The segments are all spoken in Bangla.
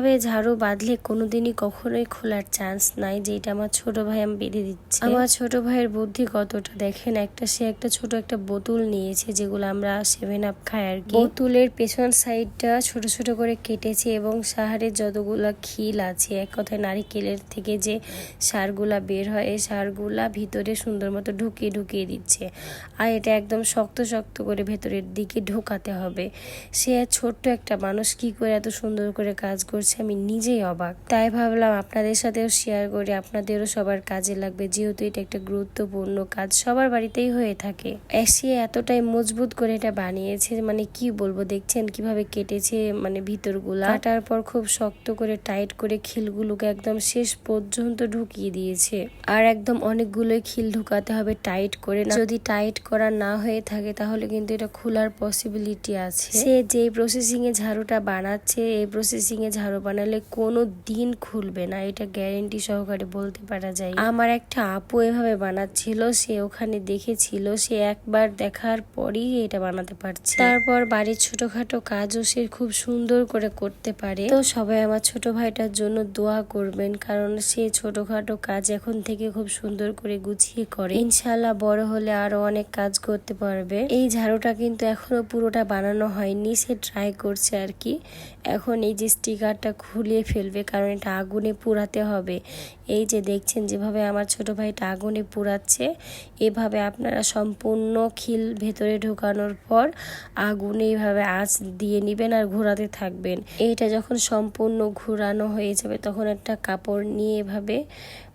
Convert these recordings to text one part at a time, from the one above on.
এইভাবে ঝাড়ু বাঁধলে কোনোদিনই কখনোই খোলার চান্স নাই যেটা আমার ছোট ভাই আমি বেঁধে দিচ্ছি। আমার ছোট ভাইয়ের বুদ্ধি কতটা দেখেন, একটা সে একটা ছোট একটা বোতল নিয়েছে, যেগুলো আমরা সেভেন আপ খাই আর কি। বোতলের পেছন সাইডটা ছোট ছোট করে কেটেছে এবং সাহারের যতগুলা খিল আছে, এক কথায় নারিকেলের থেকে যে সারগুলা বের হয়, এই সারগুলা ভিতরে সুন্দর মতো ঢুকিয়ে ঢুকিয়ে দিচ্ছে। আর এটা একদম শক্ত শক্ত করে ভেতরের দিকে ঢোকাতে হবে। সে ছোট্ট একটা মানুষ কি করে এত সুন্দর করে কাজ করছে আমি নিজেই অবাক। তাই ভাবলাম আপনাদের সাথেও শেয়ার করি, আপনাদেরও সবার কাজে লাগবে। যেহেতু এটা একটা গুরুত্বপূর্ণ কাজ, সবার বাড়িতেই হয়ে থাকে। সে এতটাই মজবুত করে এটা বানিয়েছে মানে কি বলব, দেখছেন কীভাবে কেটেছে মানে ভিতরগুলা। কাটার পর খুব শক্ত করে টাইট করে খিলগুলোকে একদম শেষ পর্যন্ত ঢুকিয়ে দিয়েছে। আর একদম অনেকগুলোই খিল ঢুকাতে হবে টাইট করে না। যদি টাইট করা না হয়ে থাকে, তাহলে কিন্তু এটা খোলার পসিবিলিটি আছে। সে যে প্রসেসিং এ ঝাড়ুটা বানাচ্ছে, এই প্রসেসিং এ ঝাড়ু বানালে কোনো দিন খুলবে না, এটা গ্যারেন্টি সহকারে বলতে পারা যায়। আমার একটা আপু এভাবে বানাচ্ছিল, সে ওখানে দেখেছিল, সে একবার দেখার পরই এটা বানাতে পারছে। তারপর বাড়ির ছোটখাটো কাজও সে খুব সুন্দর করে করতে পারে। তো সবাই আমার ছোট ভাইটার জন্য দোয়া করবেন, কারণ সে ছোটখাটো কাজ এখন থেকে খুব সুন্দর করে গুছিয়ে করে। ইনশাল্লাহ বড় হলে আরও অনেক কাজ করতে পারবে। এই ঝাড়ুটা কিন্তু এখনও পুরোটা বানানো হয়নি, সে ট্রাই করছে আর কি। এখন এই যে স্টিকারটা খুলিয়ে ফেলবে, কারণ এটা আগুনে পুরাতে হবে। এই যে দেখছেন যেভাবে আমার ছোট ভাইটা আগুনে পুরাচ্ছে এভাবে আপনারা সম্পূর্ণ খিল ভেতরে ঢোকানোর পর আগুনে এইভাবে আঁচ দিয়ে নেবেন আর ঘোরাতে থাকবেন। এইটা যখন সম্পূর্ণ ঘোরানো হয়ে যাবে, তখন একটা কাপড় নিয়ে এভাবে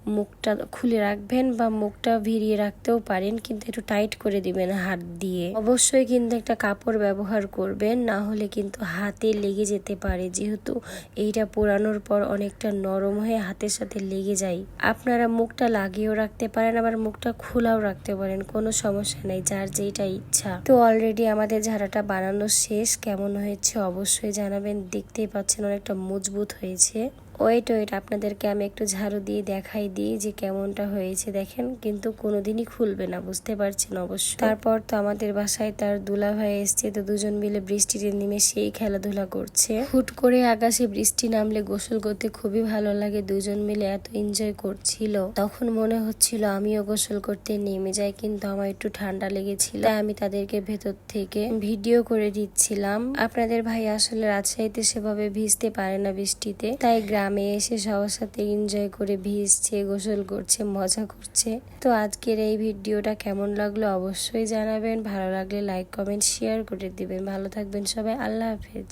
মুখটা খুলে রাখবেন বা মুখটা ভিড়িয়ে রাখতেও পারেন, কিন্তু একটু টাইট করে দিবেন হাত দিয়ে। অবশ্যই কিন্তু একটা কাপড় ব্যবহার করবেন, না হলে কিন্তু হাতে লেগে যেতে পারে। যেহেতু এইটা পোড়ানোর পর অনেকটা নরম হয়ে হাতের সাথে লেগে যায়। আপনারা মুখটা লাগিয়েও রাখতে পারেন, আবার মুখটা খোলাও রাখতে পারেন, কোনো সমস্যা নেই, যার যেটা ইচ্ছা। তো অলরেডি আমাদের ঝাড়াটা বানানো শেষ। কেমন হয়েছে অবশ্যই জানাবেন। দেখতেই পাচ্ছেন অনেকটা মজবুত হয়েছে। ওয়েট ওয়েট আপনাদেরকে আমি একটু ঝাড়ু দিয়ে দেখাই দিই যে কেমনটা হয়েছে, দেখেন। কিন্তু কোনোদিনই খুলবে না, বুঝতে পারছেন অবশ্য তারপর তো আমাদের বাসায় তার দুলা ভাই এসছে, তো দুজন মিলে বৃষ্টিতে নেমে সেই খেলাধুলা করছে। হুট করে আকাশে বৃষ্টি নামলে গোসল করতে খুবই ভালো লাগে, দুজন মিলে এত এনজয় করছিল। তখন মনে হচ্ছিল, আমিও গোসল করতে নেমে যাই, কিন্তু আমার একটু ঠান্ডা লেগেছিল, তাই আমি তাদেরকে ভেতর থেকে ভিডিও করে দিচ্ছিলাম। আপনাদের ভাই আসলে রাজশাহীতে সেভাবে ভিজতে পারে না বৃষ্টিতে, তাই গ্রামে এসে সবার সাথে এনজয় করে ভিজছে, গোসল করছে, মজা করছে। তো আজকের এই ভিডিওটা কেমন লাগল অবশ্যই জানাবেন। ভালো লাগলে লাইক কমেন্ট শেয়ার করে দিবেন। ভালো থাকবেন সবাই। আল্লাহ হাফেজ।